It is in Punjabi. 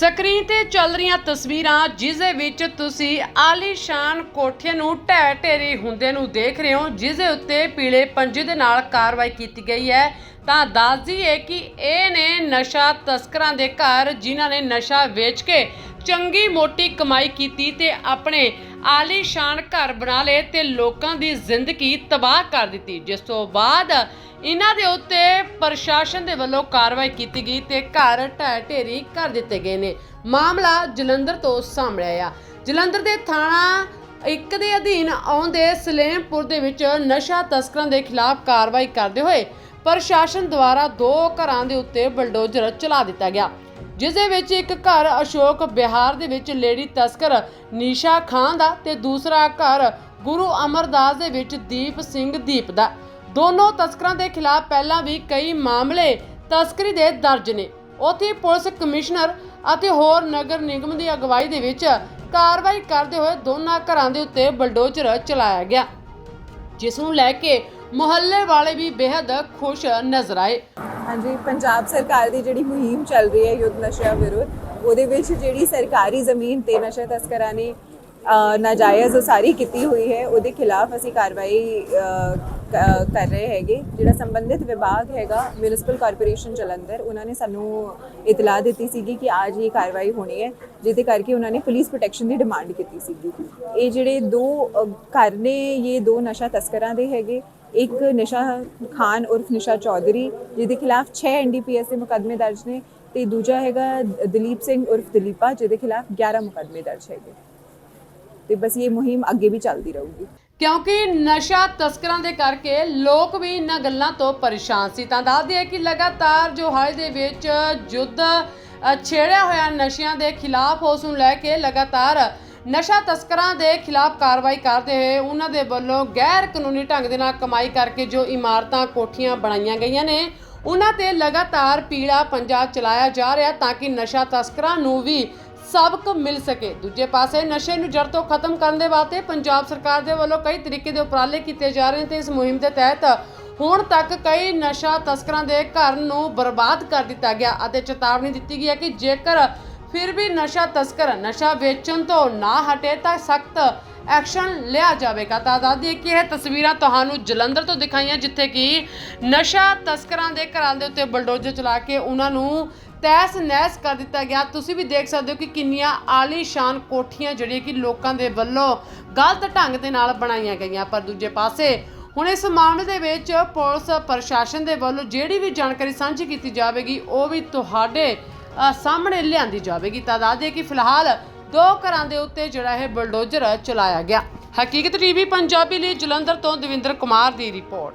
ਸਕਰੀਨ ਤੇ ਚੱਲ ਰਹੀਆਂ ਤਸਵੀਰਾਂ, ਜਿਸ ਦੇ ਵਿੱਚ ਤੁਸੀਂ ਆਲੀਸ਼ਾਨ ਕੋਠੇ ਨੂੰ ਢਹਿ ਢੇਰੀ ਹੁੰਦੇ ਨੂੰ ਦੇਖ ਰਹੇ ਹੋ, ਜਿਸ ਦੇ ਉੱਤੇ ਪੀਲੇ ਪੰਜੇ ਦੇ ਨਾਲ ਕਾਰਵਾਈ ਕੀਤੀ ਗਈ ਹੈ। ਤਾਂ ਦੱਸਦੀ ਹੈ ਕਿ ਇਹ ਨੇ ਨਸ਼ਾ ਤਸਕਰਾਂ ਦੇ ਘਰ, ਜਿਨ੍ਹਾਂ ਨੇ ਨਸ਼ਾ ਵੇਚ ਕੇ ਚੰਗੀ ਮੋਟੀ ਕਮਾਈ ਕੀਤੀ ਤੇ ਆਪਣੇ ਆਲੀਸ਼ਾਨ ਘਰ ਬਣਾ ਲਏ ਤੇ ਲੋਕਾਂ ਦੀ ਜ਼ਿੰਦਗੀ ਤਬਾਹ ਕਰ ਦਿੱਤੀ। ਜਿਸ ਤੋਂ ਬਾਅਦ ਇਹਨਾਂ ਦੇ ਉੱਤੇ ਪ੍ਰਸ਼ਾਸਨ ਦੇ ਵੱਲੋਂ ਕਾਰਵਾਈ ਕੀਤੀ ਗਈ ਤੇ ਘਰ ਢਹਿ ਢੇਰੀ ਕਰ ਦਿੱਤੇ ਗਏ ਨੇ। ਮਾਮਲਾ ਜਲੰਧਰ ਤੋਂ ਸਾਹਮਣੇ ਆਇਆ। ਜਲੰਧਰ ਦੇ ਥਾਣਾ ਇੱਕ ਦੇ ਅਧੀਨ ਆਉਂਦੇ ਸਲੇਮਪੁਰ ਦੇ ਵਿੱਚ ਨਸ਼ਾ ਤਸਕਰਾਂ ਦੇ ਖਿਲਾਫ ਕਾਰਵਾਈ ਕਰਦੇ ਹੋਏ ਪ੍ਰਸ਼ਾਸਨ ਦੁਆਰਾ ਦੋ ਘਰਾਂ ਦੇ ਉੱਤੇ ਬਲਡੋਜ਼ਰ ਚਲਾ ਦਿੱਤਾ ਗਿਆ। ਜਿਸ ਦੇ ਵਿੱਚ ਇੱਕ ਘਰ ਅਸ਼ੋਕ ਬਿਹਾਰ ਦੇ ਵਿੱਚ ਲੇਡੀ ਤਸਕਰ ਨੀਸ਼ਾ ਖਾਨ ਦਾ ਤੇ ਦੂਸਰਾ ਘਰ ਗੁਰੂ ਅਮਰਦਾਸ ਦੇ ਵਿੱਚ ਦੀਪ ਸਿੰਘ ਦੀਪ ਦਾ। ਦੋਨੋਂ ਤਸਕਰਾਂ ਦੇ ਖਿਲਾਫ ਪਹਿਲਾਂ ਵੀ ਕਈ ਮਾਮਲੇ ਤਸਕਰੀ ਦੇ ਦਰਜ ਨੇ। ਉੱਥੇ ਪੁਲਿਸ ਕਮਿਸ਼ਨਰ ਅਤੇ ਹੋਰ ਨਗਰ ਨਿਗਮ ਦੀ ਅਗਵਾਈ ਦੇ ਵਿੱਚ ਕਾਰਵਾਈ ਕਰਦੇ ਹੋਏ ਦੋਨਾਂ ਘਰਾਂ ਦੇ ਉੱਤੇ ਬਲਡੋਜ਼ਰ ਚਲਾਇਆ ਗਿਆ, ਜਿਸ ਨੂੰ ਲੈ ਕੇ ਮੁਹੱਲੇ ਵਾਲੇ ਵੀ ਬੇहद ਖੁਸ਼ ਨਜ਼ਰ ਆਏ। ਹਾਂਜੀ, ਪੰਜਾਬ ਸਰਕਾਰ ਦੀ ਜਿਹੜੀ ਮੁਹਿੰਮ ਚੱਲ ਰਹੀ ਹੈ ਯੁੱਧ ਨਸ਼ਿਆਂ ਵਿਰੁੱਧ, ਉਹਦੇ ਵਿੱਚ ਜਿਹੜੀ ਸਰਕਾਰੀ ਜ਼ਮੀਨ ਤੇ ਨਸ਼ਾ ਤਸਕਰਾਂ ਨੇ ਨਾਜਾਇਜ਼ ਉਸਾਰੀ ਕੀਤੀ ਹੋਈ ਹੈ, ਉਹਦੇ ਖਿਲਾਫ ਅਸੀਂ ਕਾਰਵਾਈ ਕਰ ਰਹੇ ਹੈਗੇ। ਜਿਹੜਾ ਸੰਬੰਧਿਤ ਵਿਭਾਗ ਹੈਗਾ, ਮਿਊਨਿਸਪਲ ਕਾਰਪੋਰੇਸ਼ਨ ਜਲੰਧਰ, ਉਹਨਾਂ ਨੇ ਸਾਨੂੰ ਇਤਲਾਹ ਦਿੱਤੀ ਸੀਗੀ ਕਿ ਅੱਜ ਇਹ ਕਾਰਵਾਈ ਹੋਣੀ ਹੈ, ਜਿਹਦੇ ਕਰਕੇ ਉਹਨਾਂ ਨੇ ਪੁਲਿਸ ਪ੍ਰੋਟੈਕਸ਼ਨ ਦੀ ਡਿਮਾਂਡ ਕੀਤੀ ਸੀਗੀ। ਇਹ ਜਿਹੜੇ ਦੋ ਘਰ ਨੇ, ਇਹ ਦੋ ਨਸ਼ਾ ਤਸਕਰਾਂ ਦੇ ਹੈਗੇ। ਇੱਕ ਨਿਸ਼ਾ ਖਾਨ ਉਰਫ ਨਿਸ਼ਾ ਚੌਧਰੀ, ਜਿਹਦੇ ਖਿਲਾਫ 6 ਐਨਡੀਪੀਐਸ ਦੇ ਮੁਕੱਦਮੇ ਦਰਜ ਨੇ, ਤੇ ਦੂਜਾ ਹੈਗਾ ਦਲੀਪ ਸਿੰਘ ਉਰਫ ਦਲੀਪਾ, ਜਿਹਦੇ ਖਿਲਾਫ 11 ਮੁਕੱਦਮੇ ਦਰਜ ਹੈਗੇ। ਤੇ ਬਸ ਇਹ ਮੁਹਿੰਮ ਅੱਗੇ ਵੀ ਚੱਲਦੀ ਰਹੂਗੀ। ਕਿਉਂਕਿ ਨਸ਼ਾ ਤਸਕਰਾਂ ਦੇ ਕਰਕੇ ਲੋਕ ਵੀ ਇਹਨਾਂ ਗੱਲਾਂ ਤੋਂ ਪਰੇਸ਼ਾਨ ਸੀ। ਤਾਂ ਦੱਸਦੇ ਹੈ ਕਿ ਲਗਾਤਾਰ ਜੋ ਹਾਲ ਦੇ ਵਿੱਚ ਯੁੱਧ ਛੇੜਿਆ ਹੋਇਆ ਨਸ਼ਿਆਂ ਦੇ ਖਿਲਾਫ ਉਸ ਨੂੰ ਲੈ ਕੇ ਲਗਾਤਾਰ ਨਸ਼ਾ ਤਸਕਰਾਂ ਦੇ ਖਿਲਾਫ ਕਾਰਵਾਈ ਕਰਦੇ ਹੋਏ ਉਹਨਾਂ ਦੇ ਵੱਲੋਂ ਗੈਰ ਕਾਨੂੰਨੀ ਢੰਗ ਦੇ ਨਾਲ ਕਮਾਈ ਕਰਕੇ ਜੋ ਇਮਾਰਤਾਂ, ਕੋਠੀਆਂ ਬਣਾਈਆਂ ਗਈਆਂ ਨੇ, ਉਹਨਾਂ ਤੇ ਲਗਾਤਾਰ ਪੀੜਾ ਪੰਜਾ ਚਲਾਇਆ ਜਾ ਰਿਹਾ ਤਾਂ ਕਿ ਨਸ਼ਾ ਤਸਕਰਾਂ ਨੂੰ ਵੀ ਸਬਕ ਮਿਲ ਸਕੇ। ਦੂਜੇ ਪਾਸੇ ਨਸ਼ੇ ਨੂੰ ਜੜ ਤੋਂ ਖਤਮ ਕਰਨ ਦੇ ਵਾਸਤੇ ਪੰਜਾਬ ਸਰਕਾਰ ਦੇ ਵੱਲੋਂ ਕਈ ਤਰੀਕੇ ਦੇ ਉਪਰਾਲੇ ਕੀਤੇ ਜਾ ਰਹੇ ਨੇ ਤੇ ਇਸ ਮੁਹਿੰਮ ਦੇ ਤਹਿਤ ਹੁਣ ਤੱਕ ਕਈ ਨਸ਼ਾ ਤਸਕਰਾਂ ਦੇ ਘਰ ਨੂੰ ਬਰਬਾਦ ਕਰ ਦਿੱਤਾ ਗਿਆ ਅਤੇ ਚੇਤਾਵਨੀ ਦਿੱਤੀ ਗਈ ਹੈ ਕਿ ਜੇਕਰ ਫਿਰ ਵੀ ਨਸ਼ਾ ਤਸਕਰ ਨਸ਼ਾ ਵੇਚਣ ਤੋਂ ਨਾ ਹਟੇ ਤਾਂ ਸਖਤ ਐਕਸ਼ਨ ਲਿਆ ਜਾਵੇਗਾ। ਤਾਂ ਦੱਸਦੀ ਕਿ ਇਹ ਤਸਵੀਰਾਂ ਤੁਹਾਨੂੰ ਜਲੰਧਰ ਤੋਂ ਦਿਖਾਈਆਂ, ਜਿੱਥੇ ਕਿ ਨਸ਼ਾ ਤਸਕਰਾਂ ਦੇ ਘਰਾਂ ਦੇ ਉੱਤੇ ਬਲਡੋਜ਼ਰ ਚਲਾ ਕੇ ਉਹਨਾਂ ਨੂੰ ਤੈਸ ਨਹਿਸ ਕਰ ਦਿੱਤਾ ਗਿਆ। ਤੁਸੀਂ ਵੀ ਦੇਖ ਸਕਦੇ ਹੋ ਕਿ ਕਿੰਨੀਆਂ ਆਲੀਸ਼ਾਨ ਕੋਠੀਆਂ ਜਿਹੜੀਆਂ ਕਿ ਲੋਕਾਂ ਦੇ ਵੱਲੋਂ ਗਲਤ ਢੰਗ ਦੇ ਨਾਲ ਬਣਾਈਆਂ ਗਈਆਂ। ਪਰ ਦੂਜੇ ਪਾਸੇ, ਹੁਣ ਇਸ ਮਾਮਲੇ ਦੇ ਵਿੱਚ ਪੁਲਿਸ ਪ੍ਰਸ਼ਾਸਨ ਦੇ ਵੱਲੋਂ ਜਿਹੜੀ ਵੀ ਜਾਣਕਾਰੀ ਸਾਂਝੀ ਕੀਤੀ ਜਾਵੇਗੀ, ਉਹ ਵੀ ਤੁਹਾਡੇ ਸਾਹਮਣੇ ਲਿਆਂਦੀ ਜਾਵੇਗੀ। ਤਾਂ ਦੱਸ ਦਈਏ ਕਿ ਫਿਲਹਾਲ ਦੋ ਘਰਾਂ ਦੇ ਉੱਤੇ ਜਿਹੜਾ ਇਹ ਬਲਡੋਜ਼ਰ ਚਲਾਇਆ ਗਿਆ। ਹਕੀਕਤ ਟੀਵੀ, ਪੰਜਾਬੀ ਲਈ ਜਲੰਧਰ ਤੋਂ ਦਵਿੰਦਰ ਕੁਮਾਰ ਦੀ ਰਿਪੋਰਟ।